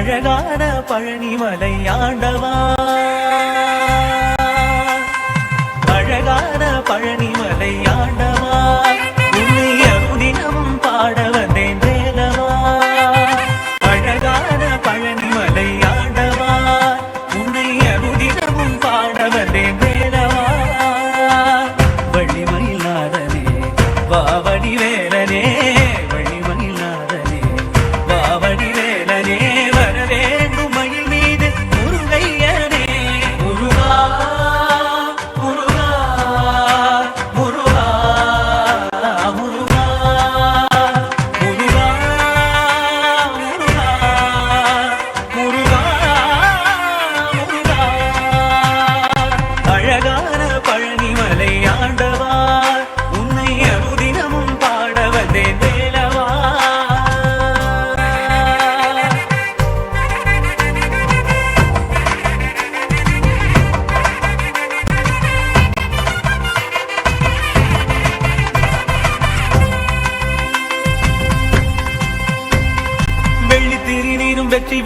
அழகான பழனிமலை ஆண்டவா. அழகான பழனிமலை ஆண்டவா.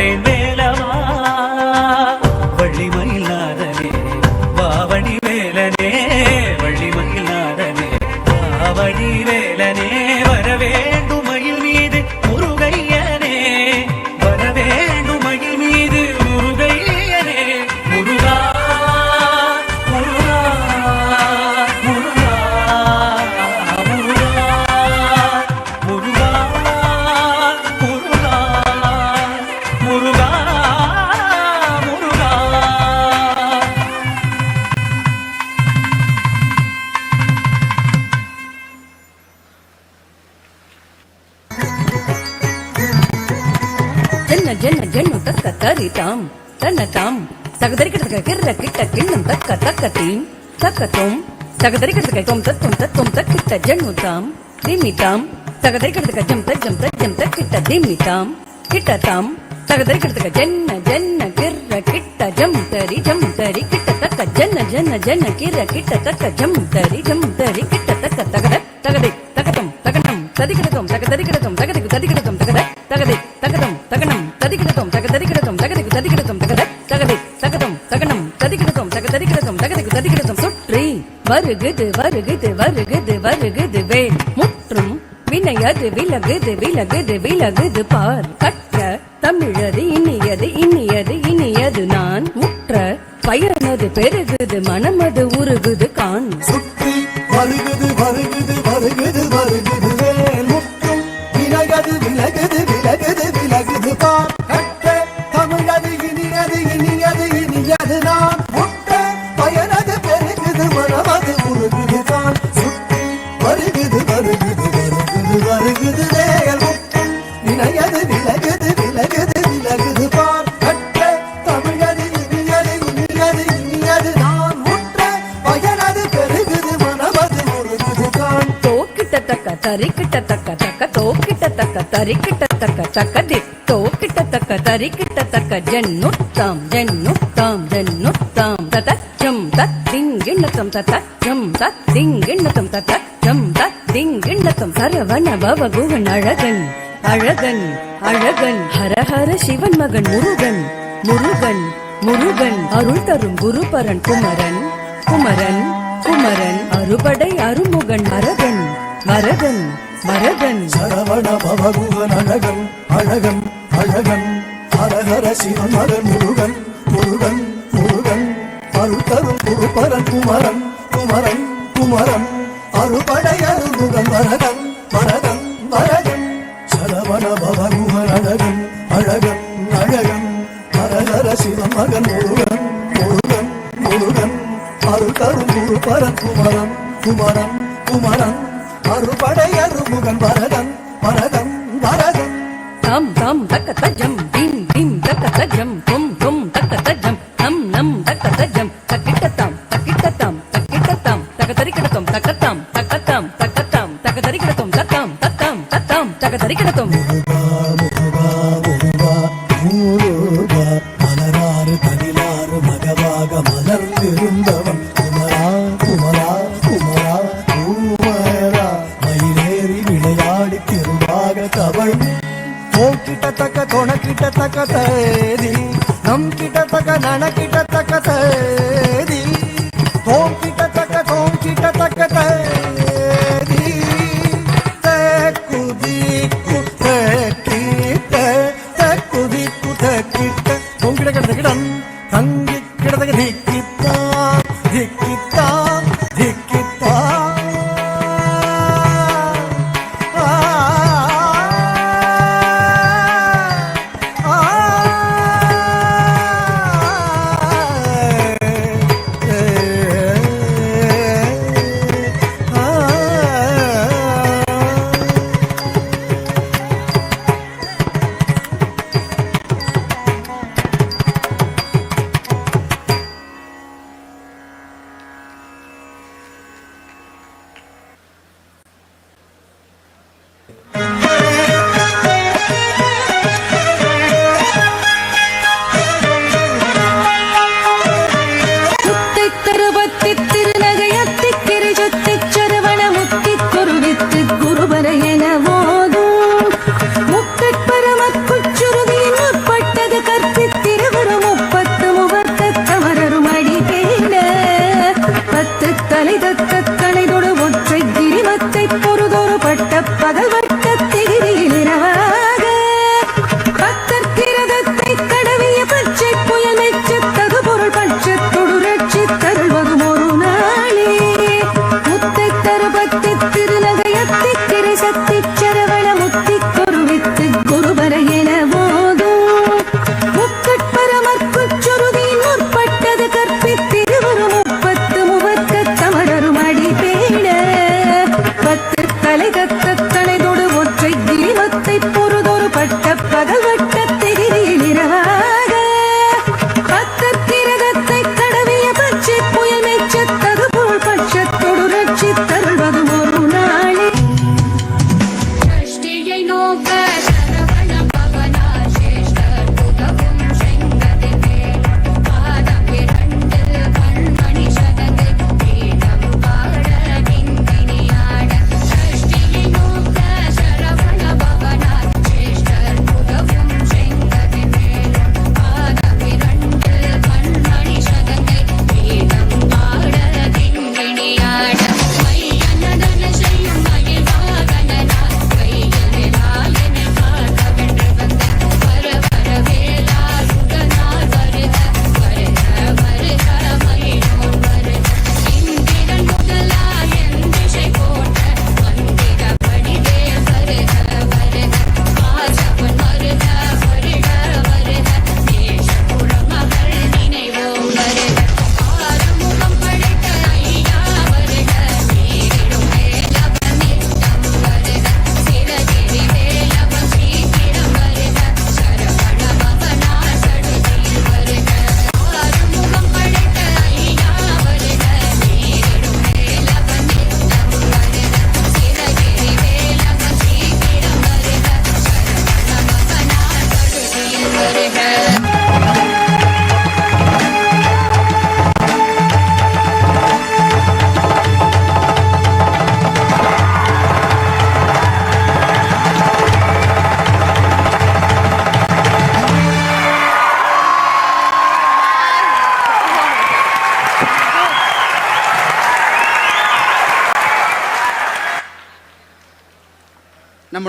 aprender. தரிதாம் தன்னதாம் சகதரிக்கிட்டக்கிட்டக்கிண்ணம் தக்க தக்கத்தீம் தக்கத்தோம் சகதரிக்கிட்டக்கோம் தத்தோம் தத்தோம் தக்கிட்ட ஜன்முதாம் திம்மிதாம் சகதரிக்கிட்டக்க ஜம் த ஜம் த ஜம் தக்கிட்ட திம்மிதாம் கிட்டதாம் சகதரிக்கிட்டக்க ஜன்ன ஜன்ன கிர்ர கிட்ட ஜம் தரி ஜம் தரி கிட்ட தக்க ஜன்ன ஜன்ன ஜன்ன கிர்ர கிட்ட தக்க ஜம் தரி ஜம் தரி கிட்ட தக்க தகத தகதை தகதம் தகனம் ததிகிடகம் தகதரிகிடகம் தகதிக்கு ததிகிடகம் தகத தகதை தகதம் தகனம் வருகுது வருகுது வருகுது வருகுது வேல். முற்றும் வினையது விலகுது விலகுது விலகுது பார். கற்ற தமிழது இனியது இனியது இனியது நான். முற்ற பயனது பெருகுது மனமது உருகுது கான். சுற்றி வருகுது வருகுது வருகுது வருகுது வேல். முற்றும் விலகது விலகுது விலகுது விலகுது விலகுது வேகல் விலகது விலகுது விலகுது விலகுது பார் கற்ற தமிழது இனியது இனியது இனியது நான் முற்ற பயனது பெருகுது மனமது முருகுது தான். தோக்கிட்டத்தக்க தரிக்கிட்டத்தக்க தக்க தோக்கிட்டத்தக்க தரிக்கிட்டத்தக்க தக்க திட்டோ கிட்டத்தக்க தரிக்கிட்டத்தக்க ஜென்னுத்தாம் ஜென்னுத்தாம் ஜென்னுத்தாம் தத்தம் தத்திங்கிண்ணத்தம் தத்தம் தத்தம் திங்கிண்ணக்கம் சரவண பவ குகன் அழகன் அழகன். அழகன் ஹரஹர சிவன் மகன் முருகன் முருகன் முருகன். அருள் தரும் குருபரன் குமரன் குமரன் குமரன். அறுபடை அருமுகன் மரகன் மரகன் மரகன். சரவண பவ குகன் அழகன் அழகன். அழகன் ஹரஹர சிவன் மகன் முருகன் முருகன் முருகன். அருள் தரும் குருபரன் குமரன் குமரன் குமரன். அறுபடையருந்துகம் வரதம் வரதம் வரதம் சரவண பவருகர் அழகன் அழகன் அழகன் ஹரஹர சிவம் மகன் முருகன் முருகன் முருகன் அருள் தரும் குரு பரன் குமரன் குமரன் குமரன் அறுபடையருமுகன் வரதன் வரதன் வரதன் தம் தம் தக்க தஜம் திம் திம் தக்க தஜம் கும் கும் தக்க தஜம் நம் நம் தக்க தஜம் தக்கத்தாம் தக்கத்தாம் தக்கத்தாம். தக்க தரி கிடக்கும் தத்தாம் தத்தாம் தத்தாம் தக்க தரி கிடக்கும். மலராறு பதினாறு மகவாக மலர்ந்திருந்தவன் குமரா குமரா குமரா குமரா மயிலேறி விளையாடி திருவாக தவள் போல் கிட்டத்தக்க தொண கிட்டத்தக்க தேதி நம் கிட்டத்தக்க நன கிட்டத்தக்க தேதி കുത കിട്ട കൊങ്കിട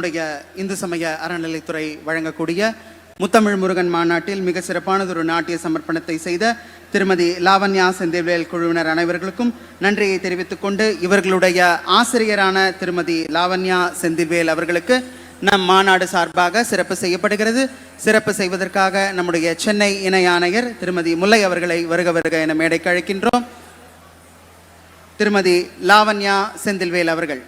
நம்முடைய இந்து சமய அறநிலைத்துறை வழங்கக்கூடிய முத்தமிழ் முருகன் மாநாட்டில் மிக சிறப்பானதொரு நாட்டிய சமர்ப்பணத்தை செய்த திருமதி லாவண்யா செந்தேவியல் குழுவினர் அனைவர்களுக்கும் நன்றியை தெரிவித்துக் கொண்டு இவர்களுடைய ஆசிரியரான திருமதி லாவண்யா செந்தில்வேல் அவர்களுக்கு நம் மாநாடு சார்பாக சிறப்பு செய்யப்படுகிறது. சிறப்பு செய்வதற்காக நம்முடைய சென்னை இணை ஆணையர் திருமதி முல்லை அவர்களை வருக வருக என மேடைக்கு அழைக்கின்றோம். திருமதி லாவண்யா செந்தில்வேல் அவர்கள்.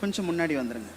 கொஞ்சம் முன்னாடி வந்துடுங்க